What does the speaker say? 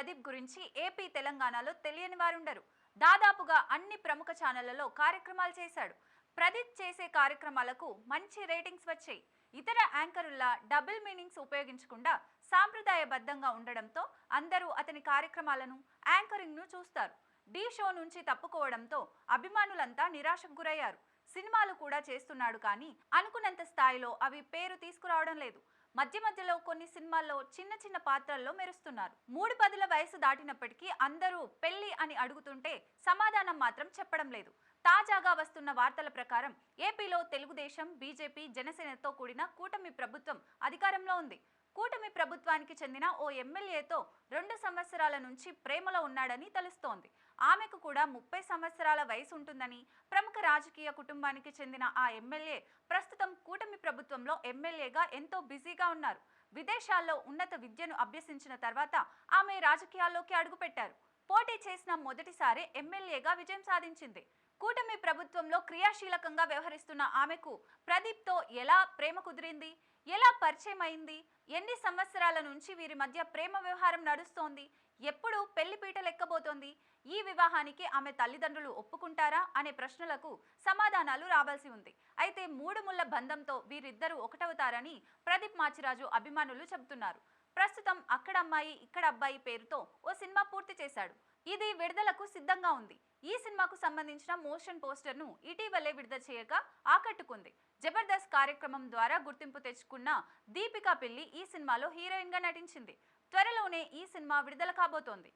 ప్రదీప్ గురించి ఏపీ తెలంగాణలో తెలియని వారుండరు. దాదాపుగా అన్ని ప్రముఖ ఛానళ్ళలో కార్యక్రమాలు చేశాడు. ప్రదీప్ చేసే కార్యక్రమాలకు మంచి రేటింగ్స్ వచ్చాయి. ఇతర యాంకరుల్లా డబుల్ మీనింగ్స్ ఉపయోగించకుండా సాంప్రదాయబద్ధంగా ఉండడంతో అందరూ అతని కార్యక్రమాలను యాంకరింగ్ను చూస్తారు. ఢీ షో నుంచి తప్పుకోవడంతో అభిమానులంతా నిరాశకు గురయ్యారు. సినిమాలు కూడా చేస్తున్నాడు కానీ అనుకున్నంత స్థాయిలో అవి పేరు తీసుకురావడం లేదు. మధ్య మధ్యలో కొన్ని సినిమాల్లో చిన్న చిన్న పాత్రల్లో మెరుస్తున్నారు. మూడు పదుల వయసు దాటినప్పటికీ అందరూ పెళ్ళి అని అడుగుతుంటే సమాధానం మాత్రం చెప్పడం లేదు. తాజాగా వస్తున్న వార్తల ప్రకారం ఏపీలో తెలుగుదేశం బీజేపీ జనసేనతో కూడిన కూటమి ప్రభుత్వం అధికారంలో ఉంది. కూటమి ప్రభుత్వానికి చెందిన ఓ ఎమ్మెల్యేతో రెండు సంవత్సరాల నుంచి ప్రేమలో ఉన్నాడని తెలుస్తోంది. ఆమెకు కూడా ముప్పై సంవత్సరాల వయసు ఉంటుందని ప్రముఖ రాజకీయ కుటుంబానికి చెందిన ఆ ఎమ్మెల్యే ప్రస్తుతం కూటమి ప్రభుత్వంలో ఎమ్మెల్యేగా ఎంతో బిజీగా ఉన్నారు. విదేశాల్లో ఉన్నత విద్యను అభ్యసించిన తర్వాత ఆమె రాజకీయాల్లోకి అడుగుపెట్టారు. పోటీ చేసిన మొదటిసారి ఎమ్మెల్యేగా విజయం సాధించింది. కూటమి ప్రభుత్వంలో క్రియాశీలకంగా వ్యవహరిస్తున్న ఆమెకు ప్రదీప్తో ఎలా ప్రేమ కుదిరింది? ఎలా పరిచయం అయింది ఎన్ని సంవత్సరాల నుంచి వీరి మధ్య ప్రేమ వ్యవహారం నడుస్తోంది? ఎప్పుడు పెళ్ళి పీటలు ఈ వివాహానికి ఆమె తల్లిదండ్రులు ఒప్పుకుంటారా? అనే ప్రశ్నలకు సమాధానాలు రావాల్సి ఉంది. అయితే మూడు ముళ్ళ బంధంతో వీరిద్దరూ ఒకటవుతారని ప్రదీప్ మాచిరాజు అభిమానులు చెబుతున్నారు. ప్రస్తుతం అక్కడ అమ్మాయి ఇక్కడ అబ్బాయి పేరుతో ఓ సినిమా పూర్తి చేశాడు. ఇది విడుదలకు సిద్ధంగా ఉంది. ఈ సినిమాకు సంబంధించిన మోషన్ పోస్టర్ను ఇటీవలే విడుదల చేయగా ఆకట్టుకుంది. జబర్దస్త్ కార్యక్రమం ద్వారా గుర్తింపు తెచ్చుకున్న దీపికా పిల్లి ఈ సినిమాలో హీరోయిన్గా నటించింది. త్వరలోనే ఈ సినిమా విడుదల కాబోతోంది.